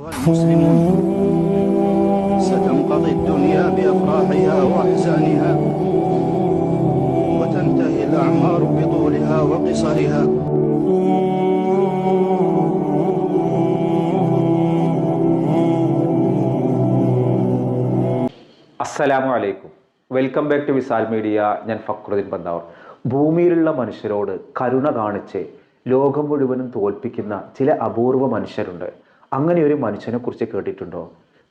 المسلمون ستنقضي الدنيا بأفراحها وأحزانها وتنتهي الأعمار بطولها وقصرها അസ്സലാമു അലൈക്കും welcome back to Visal media ഞാൻ ഫക്രുദ്ദീൻ ബന്താവർ ഭൂമിയിലുള്ള മനുഷ്യരോട് കരുണ കാണിച്ച് ലോകം മുഴുവനും തോൽപ്പിക്കുന്ന ചില അപൂർവ മനുഷ്യരുണ്ട് അങ്ങനെ ഒരു മനുഷ്യനെ കുറിച്ച് കേട്ടിട്ടുണ്ടോ?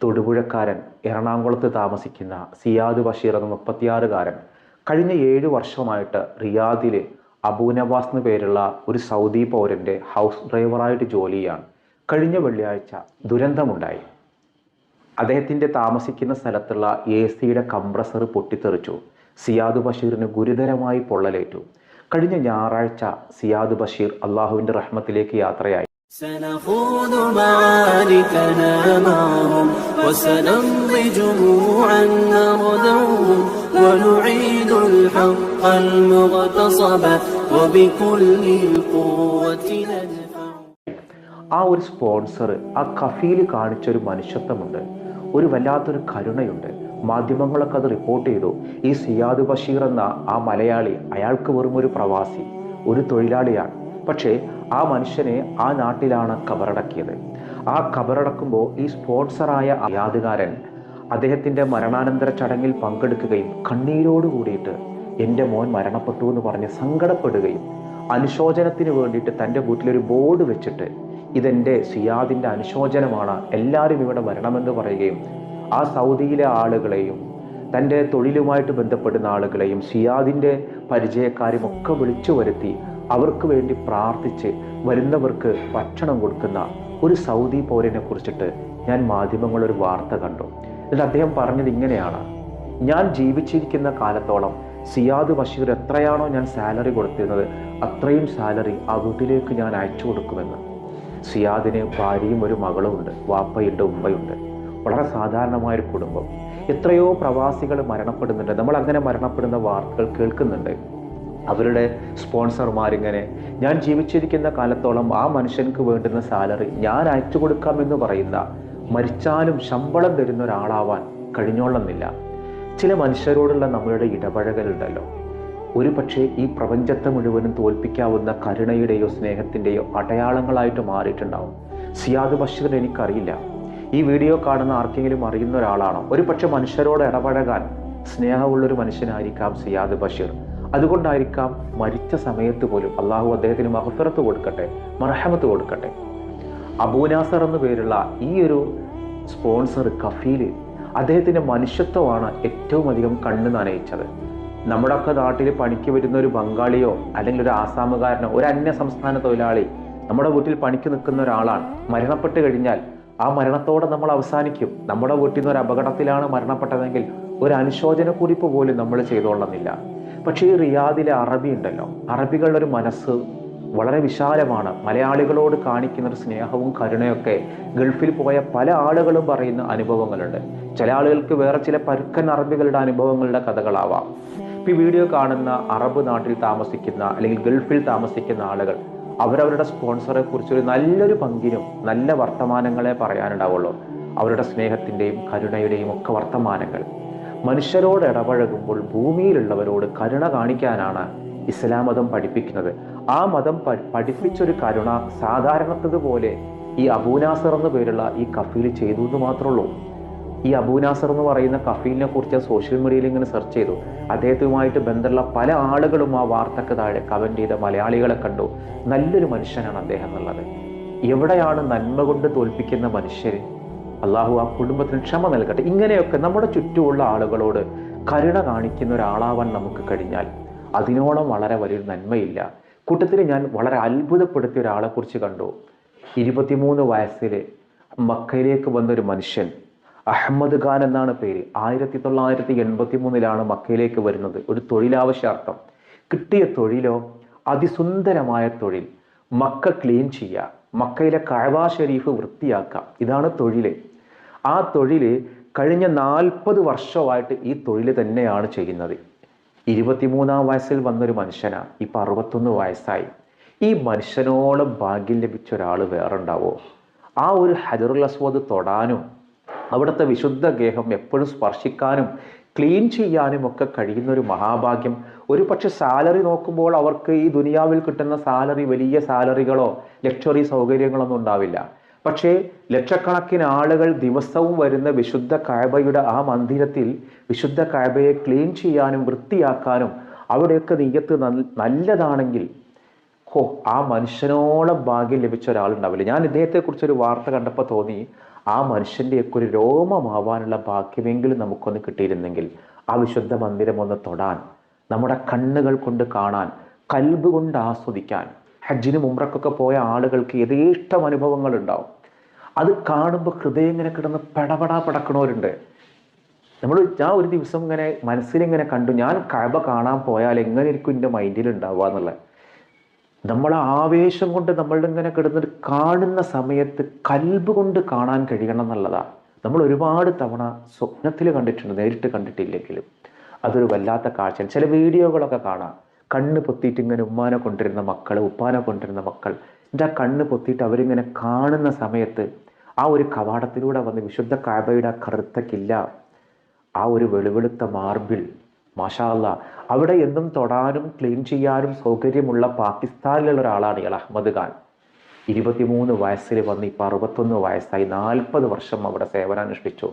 തൊടുപുഴക്കാരൻ എറണാകുളത്ത് താമസിക്കുന്ന സിയാദ് ബഷീർ എന്ന മുപ്പത്തിയാറുകാരൻ കഴിഞ്ഞ ഏഴ് വർഷമായിട്ട് റിയാദിൽ അബൂനവാസ് എന്ന് പേരുള്ള ഒരു സൗദി പൗരന്റെ ഹൗസ് ഡ്രൈവറായിട്ട് ജോലി കഴിഞ്ഞ വെള്ളിയാഴ്ച ദുരന്തമുണ്ടായി. അദ്ദേഹത്തിന്റെ താമസിക്കുന്ന സ്ഥലത്തുള്ള എ സിയുടെ കംപ്രസർ പൊട്ടിത്തെറിച്ചു. സിയാദ് ബഷീറിന് ഗുരുതരമായി പൊള്ളലേറ്റു. കഴിഞ്ഞ ഞായറാഴ്ച സിയാദ് ബഷീർ അള്ളാഹുവിന്റെ റഹ്മത്തിലേക്ക് യാത്രയായി. سنخوض معاركنا معهم وسنمضي جموعا نردوهم ونعيد الحق المغتصب وبكل القوة ندفع ആ ഒരു സ്പോൺസർ ആ കഫീൽ കാണിച്ചൊരു മനുഷ്യത്വമുണ്ട് ഒരു വല്ലാത്തൊരു കരുണയുണ്ട് മാധ്യമങ്ങളൊക്കെ അത് റിപ്പോർട്ട് ചെയ്തു ഈ സിയാദ് ബഷീർ എന്ന ആ മലയാളി അയാൾക്ക് വെറും ഒരു പ്രവാസി ഒരു തൊഴിലാളിയാണ് പക്ഷേ ആ മനുഷ്യനെ ആ നാട്ടിലാണ് കബറടക്കിയത്. ആ കബറടക്കുമ്പോൾ ഈ സ്പോൺസറായ യാതുകാരൻ അദ്ദേഹത്തിന്റെ മരണാനന്തര ചടങ്ങിൽ പങ്കെടുക്കുകയും കണ്ണീരോട് കൂടിയിട്ട് എന്റെ മോൻ മരണപ്പെട്ടു എന്ന് പറഞ്ഞ് സങ്കടപ്പെടുകയും അനുശോചനത്തിന് വേണ്ടിയിട്ട് തന്റെ വീട്ടിലൊരു ബോർഡ് വെച്ചിട്ട് ഇതെന്റെ സിയാദിന്റെ അനുശോചനമാണ് എല്ലാവരും ഇവിടെ വരണമെന്ന് പറയുകയും ആ സൗദിയിലെ ആളുകളെയും തന്റെ തൊഴിലുമായിട്ട് ബന്ധപ്പെടുന്ന ആളുകളെയും സിയാദിന്റെ പരിചയക്കാരും ഒക്കെ വിളിച്ചു വരുത്തി അവർക്ക് വേണ്ടി പ്രാർത്ഥിച്ച് വരുന്നവർക്ക് ഭക്ഷണം കൊടുക്കുന്ന ഒരു സൗദി പൗരനെ കുറിച്ചിട്ട് ഞാൻ മാധ്യമങ്ങളൊരു വാർത്ത കണ്ടു. എന്നിട്ട് അദ്ദേഹം പറഞ്ഞത് ഇങ്ങനെയാണ്. ഞാൻ ജീവിച്ചിരിക്കുന്ന കാലത്തോളം സിയാദ് ബഷീർ എത്രയാണോ ഞാൻ സാലറി കൊടുത്തിരുന്നത് അത്രയും സാലറി ആ വീട്ടിലേക്ക് ഞാൻ അയച്ചു കൊടുക്കുമെന്ന്. സിയാദിന് ഭാര്യയും ഒരു മകളും ഉണ്ട് വാപ്പയുണ്ട് ഉമ്മയുണ്ട്. വളരെ സാധാരണമായൊരു കുടുംബം. എത്രയോ പ്രവാസികൾ മരണപ്പെടുന്നുണ്ട്. നമ്മൾ അങ്ങനെ മരണപ്പെടുന്ന വാർത്തകൾ കേൾക്കുന്നുണ്ട്. അവരുടെ സ്പോൺസർമാർ ഇങ്ങനെ ഞാൻ ജീവിച്ചിരിക്കുന്ന കാലത്തോളം ആ മനുഷ്യനക്ക് വേണ്ടുന്ന സാലറി ഞാൻ അയച്ചു കൊടുക്കാമെന്ന് പറയുന്ന മരിച്ചാലും ശമ്പളം തരുന്ന ഒരാളാവാൻ കഴിഞ്ഞോളന്നില്ല. ചില മനുഷ്യരോടുള്ള നമ്മളുടെ ഇടപഴകലുണ്ടല്ലോ. ഒരു പക്ഷേ ഈ പ്രപഞ്ചത്തെ മുഴുവനും തോൽപ്പിക്കാവുന്ന കരുണയുടെയോ സ്നേഹത്തിന്റെയോ അടയാളങ്ങളായിട്ട് മാറിയിട്ടുണ്ടാവും. സിയാദ് ബഷീർ എനിക്കറിയില്ല. ഈ വീഡിയോ കാണുന്ന ആർക്കെങ്കിലും അറിയുന്ന ഒരാളാണോ? ഒരു പക്ഷെ മനുഷ്യരോട് ഇടപഴകാൻ സ്നേഹമുള്ളൊരു മനുഷ്യനായിരിക്കാം സിയാദ് ബഷീർ. അതുകൊണ്ടായിരിക്കാം മരിച്ച സമയത്ത് പോലും അള്ളാഹു അദ്ദേഹത്തിന് മഹഫിറത്ത് കൊടുക്കട്ടെ മർഹമത്ത് കൊടുക്കട്ടെ. അബൂനാസർ എന്ന പേരുള്ള ഈ ഒരു സ്പോൺസർ കഫീൽ അദ്ദേഹത്തിന്റെ മനുഷ്യത്വമാണ് ഏറ്റവും അധികം കണ്ണു നനയിച്ചത്. നമ്മുടെയൊക്കെ നാട്ടിൽ പണിക്ക് വരുന്ന ഒരു ബംഗാളിയോ അല്ലെങ്കിൽ ഒരു ആസാമുകാരനോ ഒരു അന്യ സംസ്ഥാന തൊഴിലാളി നമ്മുടെ വീട്ടിൽ പണിക്ക് നിൽക്കുന്ന ഒരാളാണ്. മരണപ്പെട്ട് കഴിഞ്ഞാൽ ആ മരണത്തോടെ നമ്മൾ അവസാനിക്കും. നമ്മുടെ വീട്ടിൽ നിന്ന് ഒരു അപകടത്തിലാണ് മരണപ്പെട്ടതെങ്കിൽ ഒരു അനുശോചന കുറിപ്പ് പോലും നമ്മൾ ചെയ്തോളുന്നില്ല പക്ഷേ ഈ റിയാദിലെ അറബി ഉണ്ടല്ലോ. അറബികളുടെ ഒരു മനസ്സ് വളരെ വിശാലമാണ്. മലയാളികളോട് കാണിക്കുന്ന ഒരു സ്നേഹവും കരുണയൊക്കെ ഗൾഫിൽ പോയ പല ആളുകളും പറയുന്ന അനുഭവങ്ങളുണ്ട്. ചില ആളുകൾക്ക് വേറെ ചില പരുക്കൻ അറബികളുടെ അനുഭവങ്ങളുടെ കഥകളാവാം. ഈ വീഡിയോ കാണുന്ന അറബ് നാട്ടിൽ താമസിക്കുന്ന അല്ലെങ്കിൽ ഗൾഫിൽ താമസിക്കുന്ന ആളുകൾ അവരവരുടെ സ്പോൺസറെ കുറിച്ച് ഒരു നല്ലൊരു പങ്കിനും നല്ല വർത്തമാനങ്ങളെ പറയാനുണ്ടാവുള്ളൂ. അവരുടെ സ്നേഹത്തിന്റെയും കരുണയുടെയും ഒക്കെ വർത്തമാനങ്ങൾ. മനുഷ്യരോട് ഇടപഴകുമ്പോൾ ഭൂമിയിലുള്ളവരോട് കരുണ കാണിക്കാനാണ് ഇസ്ലാം മതം പഠിപ്പിക്കുന്നത്. ആ മതം പഠിപ്പിച്ചൊരു കരുണ സാധാരണത്തതുപോലെ ഈ അബൂനാസർ എന്ന പേരുള്ള ഈ കഫീൽ ചെയ്തു എന്ന് മാത്രമേ ഉള്ളൂ. ഈ അബൂനാസർ എന്ന് പറയുന്ന കഫീലിനെ കുറിച്ച് സോഷ്യൽ മീഡിയയിൽ ഇങ്ങനെ സെർച്ച് ചെയ്തു. അദ്ദേഹത്തുമായിട്ട് ബന്ധമുള്ള പല ആളുകളും ആ വാർത്തക്ക് താഴെ കമന്റ് ചെയ്ത മലയാളികളെ കണ്ടു. നല്ലൊരു മനുഷ്യനാണ് അദ്ദേഹം എന്നുള്ളത്. എവിടെയാണ് നന്മ കൊണ്ട് തോൽപ്പിക്കുന്ന മനുഷ്യര് അള്ളാഹു ആ കുടുംബത്തിന് ക്ഷമ നൽകട്ടെ. ഇങ്ങനെയൊക്കെ നമ്മുടെ ചുറ്റുമുള്ള ആളുകളോട് കരുണ കാണിക്കുന്ന ഒരാളാവാൻ നമുക്ക് കഴിഞ്ഞാൽ അതിനോളം വളരെ വലിയൊരു നന്മയില്ല. കൂട്ടത്തിൽ ഞാൻ വളരെ അത്ഭുതപ്പെടുത്തിയ ഒരാളെക്കുറിച്ച് കണ്ടു. ഇരുപത്തിമൂന്ന് വയസ്സിൽ മക്കയിലേക്ക് വന്നൊരു മനുഷ്യൻ അഹമ്മദ് ഖാൻ എന്നാണ് പേര്. ആയിരത്തി തൊള്ളായിരത്തി എൺപത്തി മൂന്നിലാണ് മക്കയിലേക്ക് വരുന്നത്. ഒരു തൊഴിലാവശ്യാർത്ഥം. കിട്ടിയ തൊഴിലോ അതിസുന്ദരമായ തൊഴിൽ മക്ക ക്ലീൻ ചെയ്യുക മക്കയിലെ കഴവാ ഷെരീഫ് വൃത്തിയാക്കുക ഇതാണ് തൊഴിൽ ആ തൊഴിൽ കഴിഞ്ഞ നാൽപ്പത് വർഷമായിട്ട് ഈ തൊഴിൽ തന്നെയാണ് ചെയ്യുന്നത്. ഇരുപത്തിമൂന്നാം വയസ്സിൽ വന്നൊരു മനുഷ്യനാണ് ഇപ്പം അറുപത്തൊന്ന് വയസ്സായി. ഈ മനുഷ്യനോളം ഭാഗ്യം ലഭിച്ച ഒരാൾ വേറെ ഉണ്ടാവോ ആ ഒരു ഹജറുൽ അസ്വദ് തൊടാനും അവിടുത്തെ വിശുദ്ധ ഗേഹം എപ്പോഴും സ്പർശിക്കാനും ക്ലീൻ ചെയ്യാനും ഒക്കെ കഴിയുന്ന ഒരു മഹാഭാഗ്യം. ഒരു പക്ഷെ സാലറി നോക്കുമ്പോൾ അവർക്ക് ഈ ദുനിയാവിൽ കിട്ടുന്ന സാലറി വലിയ സാലറികളോ ലക്ഷറി സൗകര്യങ്ങളൊന്നും ഉണ്ടാവില്ല. പക്ഷേ ലക്ഷക്കണക്കിന് ആളുകൾ ദിവസവും വരുന്ന വിശുദ്ധ കായബയുടെ ആ മന്ദിരത്തിൽ വിശുദ്ധ കായബയെ ക്ലീൻ ചെയ്യാനും വൃത്തിയാക്കാനും അവിടെയൊക്കെ നെയ്യത്ത് നല്ലതാണെങ്കിൽ ഹോ ആ മനുഷ്യനോളം ഭാഗ്യം ലഭിച്ച ഒരാളുണ്ടാവില്ല. ഞാൻ ഇദ്ദേഹത്തെക്കുറിച്ചൊരു വാർത്ത കണ്ടപ്പോൾ തോന്നി. ആ മനുഷ്യന്റെയൊക്കെ ഒരു രോമമാവാനുള്ള ഭാഗ്യമെങ്കിലും നമുക്കൊന്ന് കിട്ടിയിരുന്നെങ്കിൽ ആ വിശുദ്ധ മന്ദിരം ഒന്ന് തൊടാൻ നമ്മുടെ കണ്ണുകൾ കൊണ്ട് കാണാൻ കൽബ് കൊണ്ട് ആസ്വദിക്കാൻ ഹജ്ജിനും ഉമ്രക്കൊക്കെ പോയ ആളുകൾക്ക് യഥേഷ്ടം അനുഭവങ്ങൾ ഉണ്ടാവും. അത് കാണുമ്പോൾ ഹൃദയം ഇങ്ങനെ കിടന്ന് പടപടാ പടക്കണവരുണ്ട്. നമ്മൾ ഞാൻ ഒരു ദിവസം ഇങ്ങനെ മനസ്സിലിങ്ങനെ കണ്ടു ഞാൻ കഴബ കാണാൻ പോയാൽ എങ്ങനെ ഇരിക്കും എന്റെ മൈൻഡിൽ ഉണ്ടാവുക എന്നുള്ളത്. നമ്മൾ ആവേശം കൊണ്ട് നമ്മളുടെ ഇങ്ങനെ കിടന്നിട്ട് കാണുന്ന സമയത്ത് കൽബ് കൊണ്ട് കാണാൻ കഴിയണം എന്നുള്ളതാണ്. നമ്മൾ ഒരുപാട് തവണ സ്വപ്നത്തിൽ കണ്ടിട്ടുണ്ട് നേരിട്ട് കണ്ടിട്ടില്ലെങ്കിലും. അതൊരു വല്ലാത്ത കാഴ്ചയാണ്. ചില വീഡിയോകളൊക്കെ കാണാം. കണ്ണ് പൊത്തിയിട്ട് ഇങ്ങനെ ഉമ്മാനെ കൊണ്ടിരുന്ന മക്കൾ ഉപ്പാനെ കൊണ്ടിരുന്ന മക്കൾ. എന്റെ ആ കണ്ണ് പൊത്തിയിട്ട് അവരിങ്ങനെ കാണുന്ന സമയത്ത് ആ ഒരു കവാടത്തിലൂടെ വന്ന് വിശുദ്ധ കാബയുടെ ആ കറുത്ത കില്ല ആ ഒരു വെളുവെളുത്ത മാർബിൾ മാഷാല്ല അവിടെ എന്നും തൊടാനും ക്ലീൻ ചെയ്യാനും സൗകര്യമുള്ള പാകിസ്ഥാനിലുള്ള ഒരാളാണ് ഇയാൾ അഹമ്മദ് ഖാൻ. ഇരുപത്തിമൂന്ന് വയസ്സിൽ വന്ന് ഇപ്പോൾ അറുപത്തൊന്ന് വയസ്സായി നാൽപ്പത് വർഷം അവിടെ സേവനാനുഷ്ഠിച്ചു.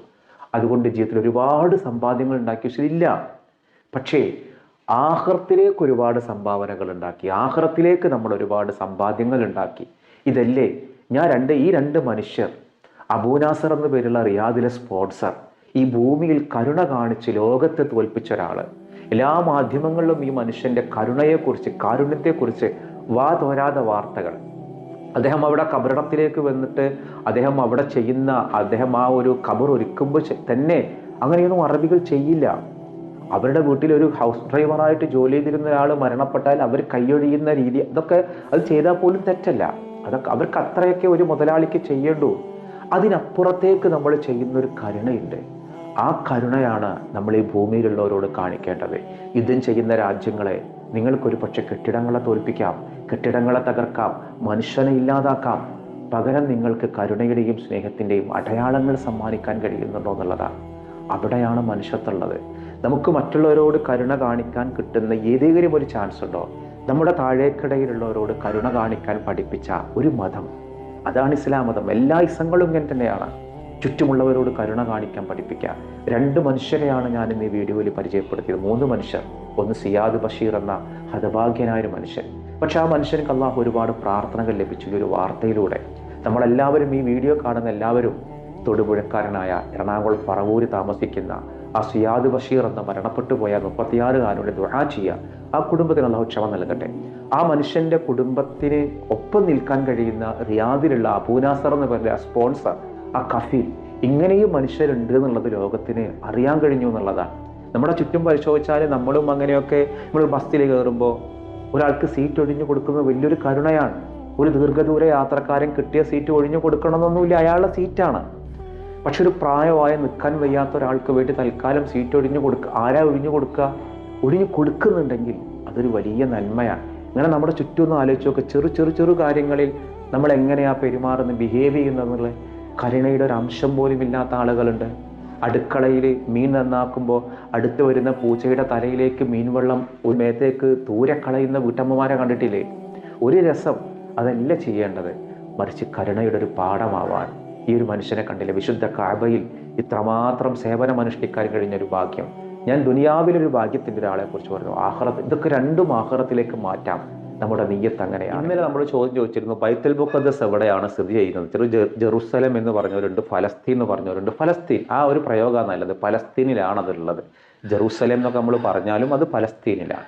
അതുകൊണ്ട് ജീവിതത്തിൽ ഒരുപാട് സമ്പാദ്യങ്ങൾ ഉണ്ടാക്കി. ശരിയില്ല പക്ഷേ ആഹ്റത്തിലേക്ക് ഒരുപാട് സംഭാവനകൾ ഉണ്ടാക്കി. ആഹ്റത്തിലേക്ക് നമ്മൾ ഒരുപാട് സമ്പാദ്യങ്ങൾ ഉണ്ടാക്കി. ഇതല്ലേ? ഞാൻ രണ്ട് ഈ രണ്ട് മനുഷ്യർ അബൂനാസർ എന്ന പേരുള്ള റിയാദിലെ സ്പോൺസർ ഈ ഭൂമിയിൽ കരുണ കാണിച്ച് ലോകത്തെ തോൽപ്പിച്ച ഒരാൾ എല്ലാ മാധ്യമങ്ങളിലും ഈ മനുഷ്യന്റെ കരുണയെക്കുറിച്ച് കാരുണ്യത്തെക്കുറിച്ച് വാ തോരാതെ വാർത്തകൾ. അദ്ദേഹം അവിടെ കബറിടത്തിലേക്ക് വന്നിട്ട് അദ്ദേഹം അവിടെ ചെയ്യുന്ന അദ്ദേഹം ആ ഒരു കബർ ഒരുക്കുമ്പോൾ തന്നെ അങ്ങനെയൊന്നും അറബികൾ ചെയ്യില്ല. അവരുടെ വീട്ടിൽ ഒരു ഹൗസ് ഡ്രൈവറായിട്ട് ജോലി ചെയ്തിരുന്ന ഒരാൾ മരണപ്പെട്ടാൽ അവർ കൈയൊഴിയുന്ന രീതി അതൊക്കെ അത് ചെയ്താൽ പോലും തെറ്റല്ല. അതൊക്കെ അവർക്ക് അത്രയൊക്കെ ഒരു മുതലാളിക്ക് ചെയ്യേണ്ടൂ. അതിനപ്പുറത്തേക്ക് നമ്മൾ ചെയ്യുന്ന ഒരു കരുണയുണ്ട്. ആ കരുണയാണ് നമ്മൾ ഈ ഭൂമിയിലുള്ളവരോട് കാണിക്കേണ്ടത്. യുദ്ധം ചെയ്യുന്ന രാജ്യങ്ങളെ നിങ്ങൾക്കൊരു പക്ഷെ കെട്ടിടങ്ങളെ തോൽപ്പിക്കാം കെട്ടിടങ്ങളെ തകർക്കാം മനുഷ്യനെ ഇല്ലാതാക്കാം. പകരം നിങ്ങൾക്ക് കരുണയുടെയും സ്നേഹത്തിന്റെയും അടയാളങ്ങൾ സമ്മാനിക്കാൻ കഴിയുന്നുണ്ടോ എന്നുള്ളതാണ്. അവിടെയാണ് മനുഷ്യത്തുള്ളത് നമുക്ക് മറ്റുള്ളവരോട് കരുണ കാണിക്കാൻ കിട്ടുന്ന ഏതെങ്കിലും ഒരു ചാൻസ് ഉണ്ടോ? നമ്മുടെ താഴേക്കിടയിലുള്ളവരോട് കരുണ കാണിക്കാൻ പഠിപ്പിച്ച ഒരു മതം. അതാണ് ഇസ്ലാം മതം. എല്ലാ ഇസങ്ങളും ഇങ്ങനെ തന്നെയാണ്. ചുറ്റുമുള്ളവരോട് കരുണ കാണിക്കാൻ പഠിപ്പിക്കുക രണ്ട് മനുഷ്യരെയാണ് ഞാൻ ഈ വീഡിയോയിൽ പരിചയപ്പെടുത്തിയത്. മൂന്ന് മനുഷ്യർ. ഒന്ന് സിയാദ് ബഷീർ എന്ന ഹതഭാഗ്യനായ ഒരു മനുഷ്യൻ. പക്ഷെ ആ മനുഷ്യർക്ക് അള്ളാഹു ഒരുപാട് പ്രാർത്ഥനകൾ ലഭിച്ചു. ഒരു വാർത്തയിലൂടെ നമ്മളെല്ലാവരും ഈ വീഡിയോ കാണുന്ന എല്ലാവരും തൊടുപുഴക്കാരനായ എറണാകുളം പറവൂര് താമസിക്കുന്ന ആ സിയാദ് ബഷീർ എന്ന മരണപ്പെട്ടു പോയ മുപ്പത്തിയാറുകാരനോട് ദുഹാ ചെയ്യുക. ആ കുടുംബത്തിന് അള്ളാഹു ക്ഷമ നൽകട്ടെ. ആ മനുഷ്യന്റെ കുടുംബത്തിന് ഒപ്പം നിൽക്കാൻ കഴിയുന്ന റിയാദിലുള്ള അബൂനാസർ എന്ന് ആ സ്പോൺസർ ആ കഫീൽ ഇങ്ങനെയും മനുഷ്യരുണ്ട് എന്നുള്ളത് ലോകത്തിന് അറിയാൻ കഴിഞ്ഞു എന്നുള്ളതാണ്. നമ്മുടെ ചുറ്റും പരിശോധിച്ചാൽ നമ്മളും അങ്ങനെയൊക്കെ നമ്മൾ ബസ്സിൽ കയറുമ്പോൾ ഒരാൾക്ക് സീറ്റ് ഒഴിഞ്ഞു കൊടുക്കുന്നത് വലിയൊരു കരുണയാണ്. ഒരു ദീർഘദൂര യാത്രക്കാരൻ കിട്ടിയ സീറ്റ് ഒഴിഞ്ഞു കൊടുക്കണമെന്നൊന്നുമില്ല അയാളുടെ സീറ്റാണ് പക്ഷെ ഒരു പ്രായമായ നിൽക്കാൻ വയ്യാത്ത ഒരാൾക്ക് വേണ്ടി തൽക്കാലം സീറ്റ് ഒഴിഞ്ഞു കൊടുക്കുക ആരാ ഒഴിഞ്ഞു കൊടുക്കുക ഒഴിഞ്ഞു കൊടുക്കുന്നുണ്ടെങ്കിൽ അതൊരു വലിയ നന്മയാണ്. ഇങ്ങനെ നമ്മുടെ ചുറ്റും ഒന്ന് ആലോചിച്ച് നോക്കുക ചെറു ചെറു ചെറു കാര്യങ്ങളിൽ നമ്മൾ എങ്ങനെയാണ് പെരുമാറുന്നത് ബിഹേവ് ചെയ്യുന്നതെന്നുള്ള കരുണയുടെ ഒരു അംശം പോലും ഇല്ലാത്ത ആളുകളുണ്ട്. അടുക്കളയിൽ മീൻ നന്നാക്കുമ്പോൾ അടുത്ത് വരുന്ന പൂച്ചയുടെ തലയിലേക്ക് മീൻവെള്ളം ഒരു മേത്തേക്ക് ദൂരെ കളയുന്ന വീട്ടമ്മമാരെ കണ്ടിട്ടില്ലേ? ഒരു രസം അതല്ല ചെയ്യേണ്ടത്. മറിച്ച് കരുണയുടെ ഒരു പാഠമാവാൻ. ഈ ഒരു മനുഷ്യനെ കണ്ടില്ല? വിശുദ്ധ കാബയിൽ ഇത്രമാത്രം സേവനം അനുഷ്ഠിക്കാൻ കഴിഞ്ഞ ഒരു ഭാഗ്യം. ഞാൻ ദുനിയാവിലൊരു ഭാഗ്യത്തിന്റെ ഒരാളെ കുറിച്ച് പറഞ്ഞു. ആഹ്റത്ത് ഇതൊക്കെ രണ്ടും ആഹ്റത്തിലേക്ക് മാറ്റാം. നമ്മുടെ നീയത്ത് അങ്ങനെയാണ്. ഇന്നലെ നമ്മൾ ചോദ്യം ചോദിച്ചിരുന്നു ബൈത്തൽ മുഖദ്സ് എവിടെയാണ് സ്ഥിതി ചെയ്യുന്നത്? ചെറു ജെറുസലം എന്ന് പറഞ്ഞവരുണ്ട് ഫലസ്തീൻ എന്ന് പറഞ്ഞവരുണ്ട്. ഫലസ്തീൻ ആ ഒരു പ്രയോഗമാണ് നല്ലത്. ഫലസ്തീനിലാണ് അതുള്ളത്. ജെറുസലേം എന്നൊക്കെ നമ്മൾ പറഞ്ഞാലും അത് ഫലസ്തീനിലാണ്.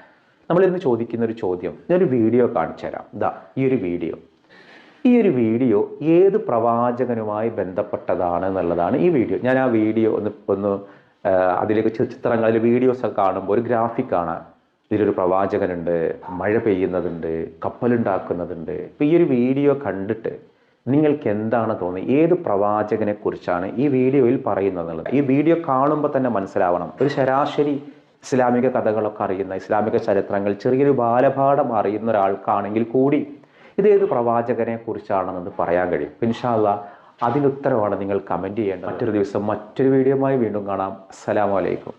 നമ്മൾ ഇന്ന് ചോദിക്കുന്ന ഒരു ചോദ്യം ഞാനൊരു വീഡിയോ കാണിച്ചു തരാം. ഇതാ ഈ ഒരു വീഡിയോ. ഈ ഒരു വീഡിയോ ഏത് പ്രവാചകനുമായി ബന്ധപ്പെട്ടതാണ് എന്നുള്ളതാണ് ഈ വീഡിയോ. ഞാൻ ആ വീഡിയോ ഒന്ന് ഒന്ന് അതിലേക്ക് ചിത്രങ്ങളിൽ വീഡിയോസ് ഒക്കെ കാണുമ്പോൾ ഒരു ഗ്രാഫിക് കാണാം. ഇതിലൊരു പ്രവാചകനുണ്ട് മഴ പെയ്യുന്നതുണ്ട് കപ്പലുണ്ടാക്കുന്നതുണ്ട്. ഇപ്പം ഈ ഒരു വീഡിയോ കണ്ടിട്ട് നിങ്ങൾക്ക് എന്താണ് തോന്നുന്നത്? ഏത് പ്രവാചകനെ കുറിച്ചാണ് ഈ വീഡിയോയിൽ പറയുന്നത് ഈ വീഡിയോ കാണുമ്പോൾ തന്നെ മനസ്സിലാവണം. ഒരു ശരാശരി ഇസ്ലാമിക കഥകളൊക്കെ അറിയുന്ന ഇസ്ലാമിക ചരിത്രങ്ങൾ ചെറിയൊരു ബാലപാഠം അറിയുന്ന ഒരാൾക്കാണെങ്കിൽ കൂടി ഇത് ഏത് പ്രവാചകനെ കുറിച്ചാണെന്നത് പറയാൻ കഴിയും. ഇൻഷാല്ല അതിനുത്തരമാണ് നിങ്ങൾ കമന്റ് ചെയ്യേണ്ടത്. മറ്റൊരു ദിവസം മറ്റൊരു വീഡിയോയുമായി വീണ്ടും കാണാം. അസ്സലാമു അലൈക്കും.